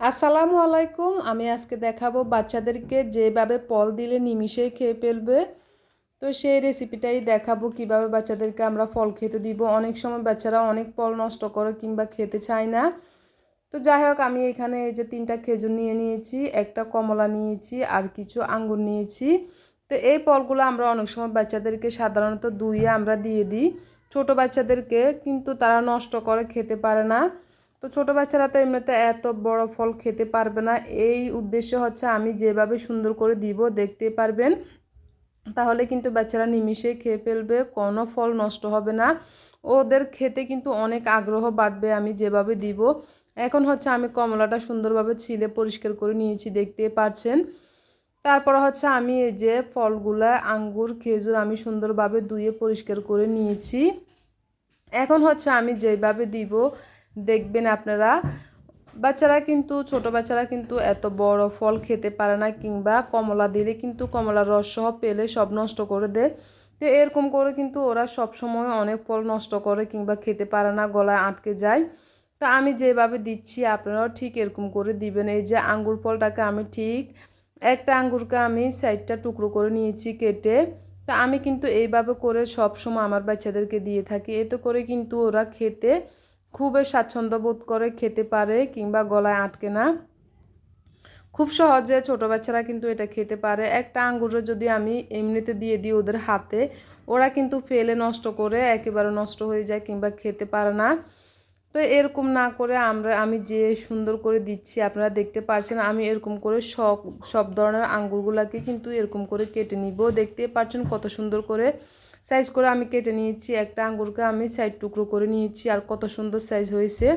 আসসালামু আলাইকুম। আমি আজকে দেখাবো বাচ্চাদেরকে যেভাবে ফল দিলে নিমিষেই খেয়ে ফেলবে। তো সেই রেসিপিটাই দেখাবো কীভাবে বাচ্চাদেরকে আমরা ফল খেতে দিব। অনেক সময় বাচ্চারা অনেক ফল নষ্ট করে কিংবা খেতে চায় না। তো যাই হোক, আমি এখানে এই যে তিনটা খেজুর নিয়ে নিয়েছি, একটা কমলা নিয়েছি, আর কিছু আঙ্গুর নিয়েছি। তো এই ফলগুলো আমরা অনেক সময় বাচ্চাদেরকে সাধারণত দুইয়ে আমরা দিয়ে দিই। ছোট বাচ্চাদেরকে কিন্তু তারা নষ্ট করে খেতে পারে না। তো ছোটো বাচ্চারা তো এমনিতে এত বড় ফল খেতে পারবে না। এই উদ্দেশ্য হচ্ছে আমি যেভাবে সুন্দর করে দিব, দেখতে পারবেন। তাহলে কিন্তু বাচ্চারা নিমিষেই খেয়ে ফেলবে, কোনো ফল নষ্ট হবে না। ওদের খেতে কিন্তু অনেক আগ্রহ বাড়বে আমি যেভাবে দিব। এখন হচ্ছে আমি কমলাটা সুন্দরভাবে ছিলে পরিষ্কার করে নিয়েছি, দেখতে পাচ্ছেন। তারপর হচ্ছে আমি এই যে ফলগুলা, আঙ্গুর, খেজুর আমি সুন্দরভাবে ধুয়ে পরিষ্কার করে নিয়েছি। এখন হচ্ছে আমি যেভাবে দিব দেখবেন আপনারা। বাচ্চারা কিন্তু, ছোট বাচ্চারা কিন্তু এত বড় ফল খেতে পারে না কিংবা কমলা দিলে কিন্তু কমলার রস সহ পেলে সব নষ্ট করে দেয়। তো এরকম করে কিন্তু ওরা সব সময় অনেক ফল নষ্ট করে কিংবা খেতে পারে না, গলায় আটকে যায়। তা আমি যেভাবে দিচ্ছি, আপনারাও ঠিক এরকম করে দিবেন। এই যে আঙ্গুর ফলটাকে আমি ঠিক একটা আঙ্গুরকে আমি সাইডটা টুকরো করে নিয়েছি কেটে। তা আমি কিন্তু এইভাবে করে সব সময় আমার বাচ্চাদেরকে দিয়ে থাকি। এতে করে কিন্তু ওরা খেতে খুবই স্বাচ্ছন্দ্য বোধ করে খেতে পারে কিংবা গলায় আটকে না। খুব সহজে ছোটো বাচ্চারা কিন্তু এটা খেতে পারে। একটা আঙ্গুরে যদি আমি এমনিতে দিয়ে দিই ওদের হাতে, ওরা কিন্তু ফেলে নষ্ট করে একেবারে নষ্ট হয়ে যায় কিংবা খেতে পারে না। তো এরকম না করে আমরা, আমি যে সুন্দর করে দিচ্ছি, আপনারা দেখতে পাচ্ছেন, আমি এরকম করে সব সব ধরনের আঙ্গুরগুলোকে কিন্তু এরকম করে কেটে নিব। দেখতে পাচ্ছেন কত সুন্দর করে সাইজ করে আমি কেটে নিয়েছি, একটা আঙ্গুরকে আমি সাইড টুকরো করে নিয়েছি আর কত সুন্দর সাইজ হয়েছে।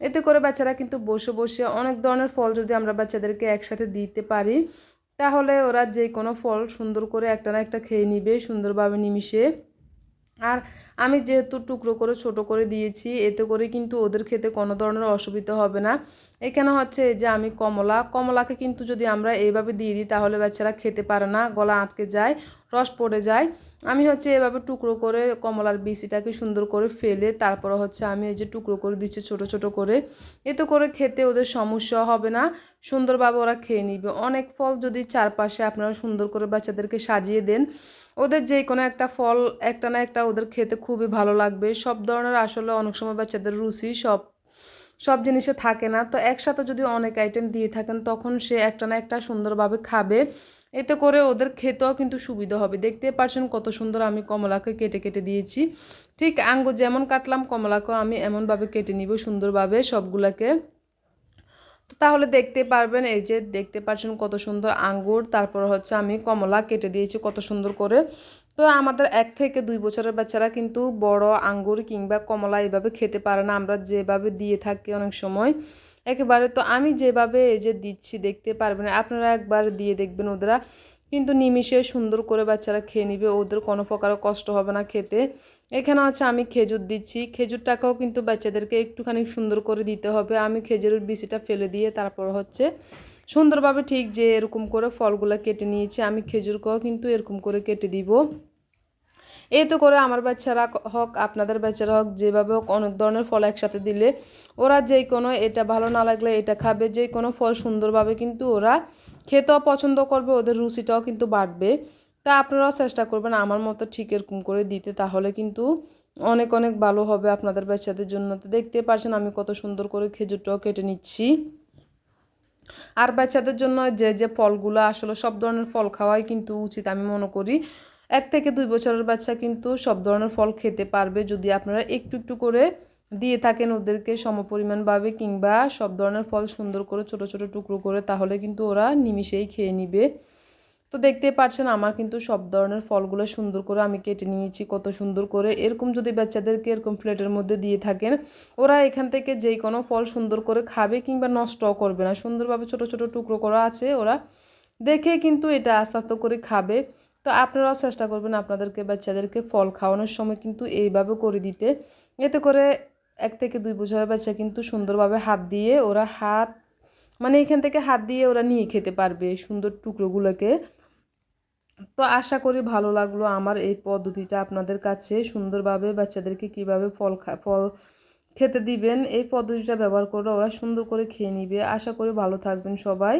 এতে করে বাচ্চারা কিন্তু বসে বসে অনেক ধরনের ফল যদি আমরা বাচ্চাদেরকে একসাথে দিতে পারি, তাহলে ওরা যে কোনো ফল সুন্দর করে একটা না একটা খেয়ে নিবে সুন্দরভাবে নিমিশে। আর আমি যেহেতু টুকরো করে ছোট করে দিয়েছি, এতে করে কিন্তু ওদের খেতে কোনো ধরনের অসুবিধা হবে না। এখানে হচ্ছে যে আমি কমলা, কমলাকে কিন্তু যদি আমরা এইভাবে দিয়ে দিই, তাহলে বাচ্চারা খেতে পারে না, গলা আটকে যায়, রস পড়ে যায়। আমি হচ্ছে এভাবে টুকরো করে কমলার বিচিটাকে সুন্দর করে ফেলে, তারপর হচ্ছে আমি এই যে টুকরো করে দিচ্ছি ছোট ছোট করে। এতে করে খেতে ওদের সমস্যা হবে না, সুন্দরভাবে ওরা খেয়ে নিবে। অনেক ফল যদি চারপাশে আপনারা সুন্দর করে বাচ্চাদেরকে সাজিয়ে দেন, ওদের যে কোনো একটা ফল একটা না একটা ওদের খেতে খুবই ভালো লাগবে। সব ধরনের আসলে অনেক সময় বাচ্চাদের রুচি সব সব জিনিসে থাকে না। তো একসাথে যদি অনেক আইটেম দিয়ে থাকেন, তখন সে একটা না একটা সুন্দরভাবে খাবে। এতে করে ওদের খেতেও কিন্তু সুবিধা হবে। দেখতে পাচ্ছেন কত সুন্দর আমি কমলাকে কেটে কেটে দিয়েছি। ঠিক আঙ্গুর যেমন কাটলাম, কমলাকেও আমি এমনভাবে কেটে নিব সুন্দরভাবে সবগুলাকে। তো তাহলে দেখতে পারবেন, এই যে দেখতে পাচ্ছেন কত সুন্দর আঙ্গুর। তারপর হচ্ছে আমি কমলা কেটে দিয়েছি কত সুন্দর করে। তো আমাদের এক থেকে দুই বছরের বাচ্চারা কিন্তু বড় আঙ্গুর কিংবা কমলা এইভাবে খেতে পারে না। আমরা যেভাবে দিয়ে থাকি অনেক সময়। একেবারে তো আমি যেভাবে এই যে দিচ্ছি দেখতে পারবেন আপনারা একবার দিয়ে দেখবেন ওদেরা। কিন্তু নিমিশে সুন্দর করে বাচ্চারা খেয়ে নিবে। ওদের কোনো প্রকার কষ্ট হবে না খেতে। এখানে আছে আমি খেজুর দিচ্ছি। খেজুরটাকেও কিন্তু বাচ্চাদেরকে একটুখানি সুন্দর করে দিতে হবে। আমি খেজুরের বিচিটা ফেলে দিয়ে তারপর হচ্ছে সুন্দরভাবে ঠিক যে এরকম করে ফলগুলো কেটে নিয়েছি, আমি খেজুরকেও কিন্তু এরকম করে কেটে দিব। এই তো করে আমার বাচ্চারা হোক, আপনাদের বাচ্চারা হোক, যেভাবে হোক, অনেক ধরনের ফল একসাথে দিলে ওরা যে কোনো এটা ভালো না লাগলে এটা খাবে, যে কোনো ফল সুন্দরভাবে কিন্তু ওরা খেতেও পছন্দ করবে, ওদের রুচিটাও কিন্তু বাড়বে। তা আপনারাও চেষ্টা করবেন আমার মতো ঠিক এরকম করে দিতে, তাহলে কিন্তু অনেক অনেক ভালো হবে আপনাদের বাচ্চাদের জন্য। তো দেখতে পারছেন আমি কত সুন্দর করে খেজুরটাও কেটে নিচ্ছি। আর বাচ্চাদের জন্য যে যে ফলগুলো আসলে সব ধরনের ফল খাওয়াই কিন্তু উচিত আমি মনে করি। এক থেকে দুই বছরের বাচ্চা কিন্তু সব ধরনের ফল খেতে পারবে যদি আপনারা একটু একটু করে দিয়ে থাকেন ওদেরকে সমপরিমাণভাবে কিংবা সব ধরনের ফল সুন্দর করে ছোট ছোট টুকরো করে, তাহলে কিন্তু ওরা নিমিষেই খেয়ে নিবে। তো দেখতে পাচ্ছেন আমার কিন্তু সব ধরনের ফলগুলো সুন্দর করে আমি কেটে নিয়েছি, কত সুন্দর করে। এরকম যদি বাচ্চাদেরকে এরকম প্লেটের মধ্যে দিয়ে থাকেন, ওরা এখান থেকে যেই কোনো ফল সুন্দর করে খাবে কিংবা নষ্টও করবে না। সুন্দরভাবে ছোট ছোট টুকরো করা আছে ওরা, দেখে কিন্তু এটা আস্তে আস্তে করে খাবে। তো আপনারাও চেষ্টা করবেন আপনাদেরকে, বাচ্চাদেরকে ফল খাওয়ানোর সময় কিন্তু এইভাবে করে দিতে। এতে করে এক থেকে দুই বছরের বাচ্চা কিন্তু সুন্দরভাবে হাত দিয়ে ওরা হাত মানে এখান থেকে হাত দিয়ে ওরা নিয়ে খেতে পারবে সুন্দর টুকরোগুলোকে। তো আশা করি ভালো লাগল আমার এই পদ্ধতিটা আপনাদের কাছে, সুন্দরভাবে বাচ্চাদেরকে কীভাবে ফল খা, ফল খেতে দিবেন, এই পদ্ধতিটা ব্যবহার করে ওরা সুন্দর করে খেয়ে নিবে। আশা করি ভালো থাকবেন সবাই।